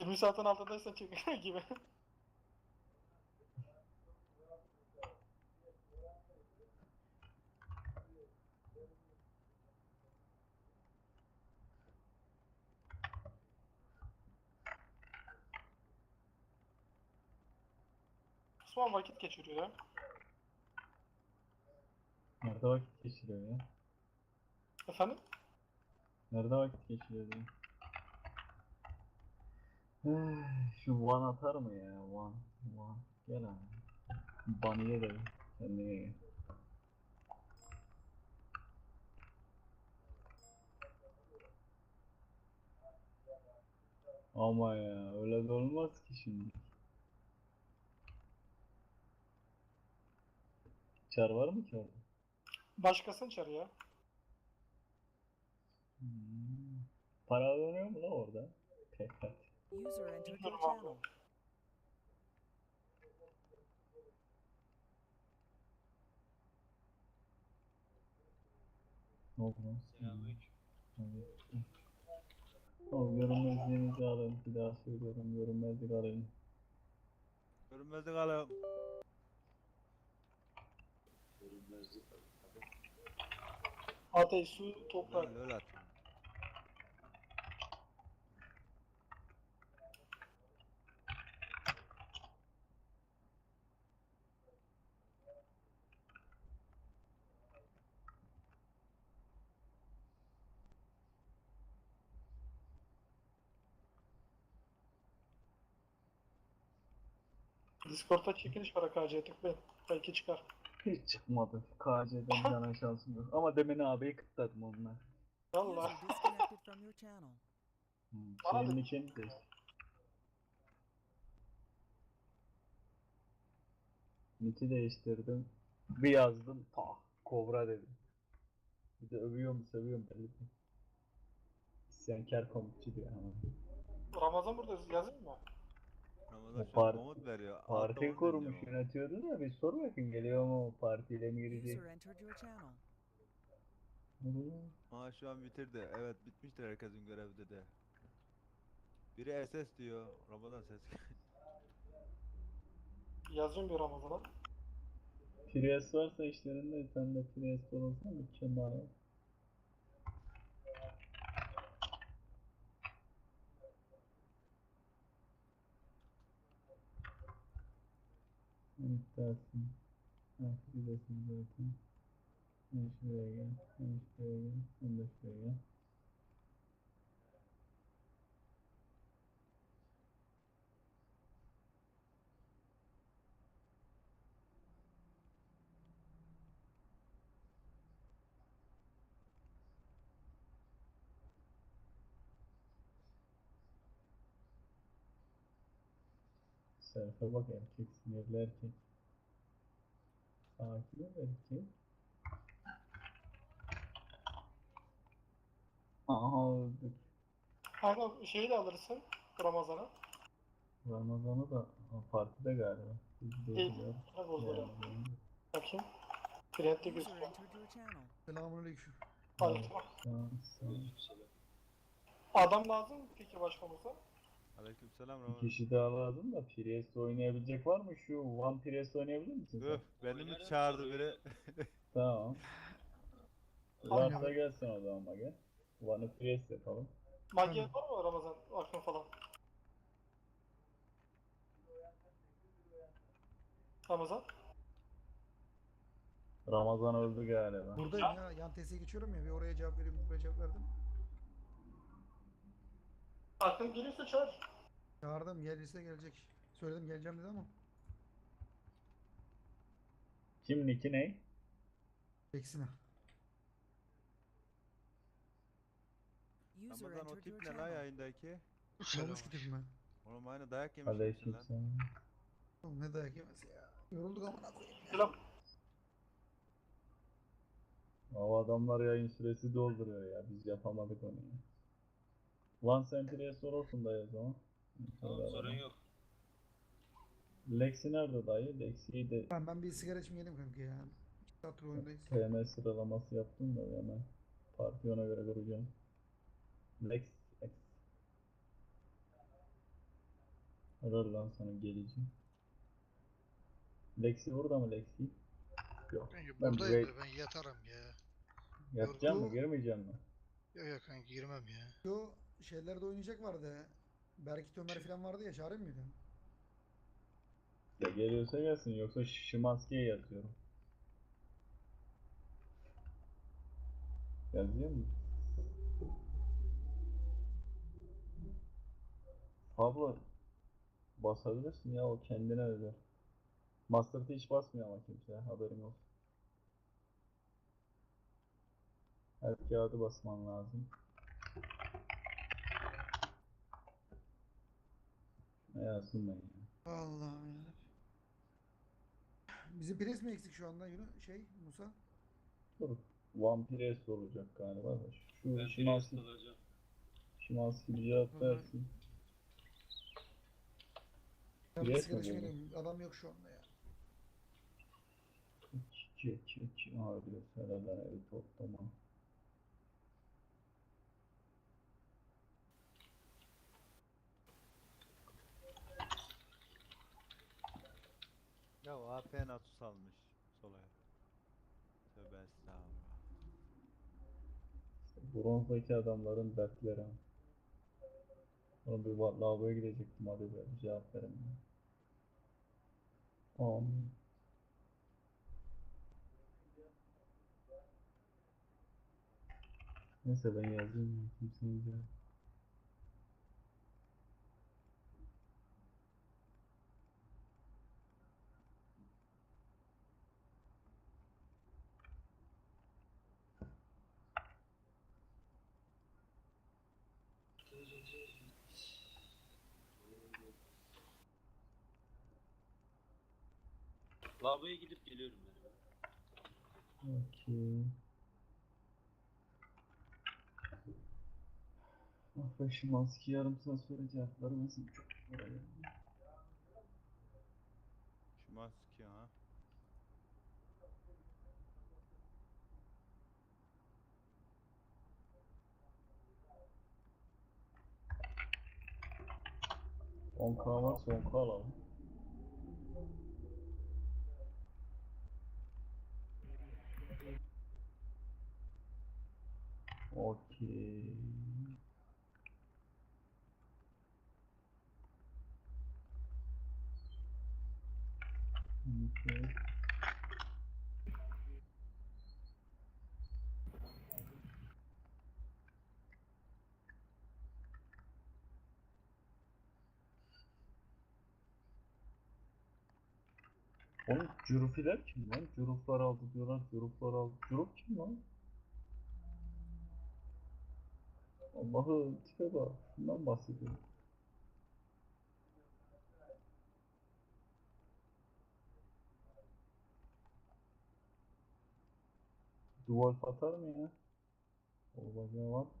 20 saatin altındaysan çek gibi. Osman vakit geçiriyor ya. Nerede vakit geçiriyor ya? Efendim? Nerede vakit geçiriyor diye. Şu Van atar mı ya? Van. Van. Gel abi. Bunny'e de kendine gel. Ama ya öyle de olmaz ki şimdi. Çar var mı ki orada? Başkasını çağır ya. Hmm. Para dönüyor mu lan orada? Tekrar. User entered your channel. Ne oldu lan? Selamünaleyküm. Evet. O görünmezliğinizi alın. Bir daha söylüyorum. Görünmezlik alın. Görünmezlik alım. Görünmezlik Ateş, su, toprak. Öyle atın. Discord'da çekiliş var KC tıklayın. Belki çıkar. Hiç çıkmadı. KC'den yana şansım yok. Ama demin abiyi kıtladım onunla. Valla. User disconnected from your channel. Hmm. Bana da- içini de. Niki değiştirdim. Bir yazdım. Ta kobra dedim. Bir de övüyorum sövüyorum belli değil. İsyankar komutçu diyor ama. Ramazan burada yazayım mı? Ramazan şu an parti- komut veriyor. Altta Parti onu kurmuş dinliyorum. yönetiyordu da bir sor bakın geliyor mu o partiyle mi girecek? User entered your channel. Aa şu an bitirdi. Evet bitmiştir herkesin görevi dedi. Biri SS diyor. Ramazan ses. Yazıyorum bir Ramazan'a. Prius varsa işlerinde sen de Prius olursan mükemmel. Evet dersin. Ha, gidesin zaten. Sen şuraya gel. Sen şuraya gel. Sen de şuraya gel. Serfe bak erkek sinirli erkek. Sakin ol erkek. Aha öldük. Aynen şeyi de alırsın Ramazan'a. Ramazan'ı da ha, partide galiba. Biz İyi. değil ya. Ne bozdular? Yani, Bakayım. Trend'de User gözüküyor. entered your channel. Selamünaleyküm. Sağ- Adam lazım mı peki başkanımıza? Aleykümselam Bir Ramazan. kişi daha lazım da Prius oynayabilecek var mı? Şu One Prius oynayabilir misin sen? Öf beni mi çağırdı biri? Tamam. Varsa gelsin o zaman Mage. One'ı Prius yapalım. Mage var mı Ramazan? Akın falan. Ramazan? Ramazan öldü galiba. Buradayım ya. Yan tesiye geçiyorum ya. Bir oraya cevap vereyim, buraya cevap verdim. Akın gelirse çağır. Çağırdım. Gelirse gelecek. Söyledim geleceğim dedi ama. Kim Nick'i ne? Eksine. User Ramazan o entered your tip ne lan channel. yayındaki? Ne olmuş ki tipime? Oğlum aynı dayak yemiş Aleyküm lan. Oğlum ne dayak yemesi ya. Yorulduk amına koyayım. Selam. O adamlar yayın süresi dolduruyor ya. Biz yapamadık onu ya. One Century'e sorulsun dayı o zaman. Tamam sorun yok. Lexi nerede dayı? Lexi'yi de Ben, ben bir sigara içmeye geldim kanka ya. İki saattir oyundayız. PM sıralaması yaptım da hemen parti ona göre kuracağım. Lex X. Helal lan sana gelici. Lexi burada mı Lexi? Yok. Kanka Ben buradayım da ben yatarım ya. Yatacak mı Yorgun- girmeyecek mi? Yok yok kanka girmem ya. Şu şeylerde oynayacak vardı. Berkit Ömer falan vardı ya çağırayım mıydı? Ya geliyorsa gelsin yoksa Şimanski'ye yazıyorum. Yazıyor mu? Pablo basabilirsin ya o kendine özel. Master'da hiç basmıyor ama kimse haberin olsun. Her kağıdı basman lazım. Ne yazsın ben ya. Allah'ım ya. Bizim pres mi eksik şu anda Yunus? Şey Musa? Dur. Vampires olacak galiba da. Şu Şimanski, Şimanski bir cevap Hı hı. versin. Ben Pres bir sigara mi içmeliyim. Adam yok şu anda ya. Çek çek çek. Aa diyor Serada evi toplama. Ya AP nasıl salmış solaya. Tövbe estağfurullah. Bronzdaki adamların dertleri. Sonra bir va- lavaboya gidecektim hadi bir cevap verin. Amin. Neyse ben yazayım ya kimsenin cevabı. Lavaboya gidip geliyorum ben. Okey. Ah be Şimanski yarım saat sonra cevap vermesin çok zor ya. Şimanski ha. On k varsa 10k alalım. Okey. Okey. Oğlum Curufiler kim lan? Curuflar aldı diyorlar, Curuflar aldı. Curuf kim lan? Allah'ı tipe bak. Şundan bahsediyorum. Duval atar mı ya? O bacağı var.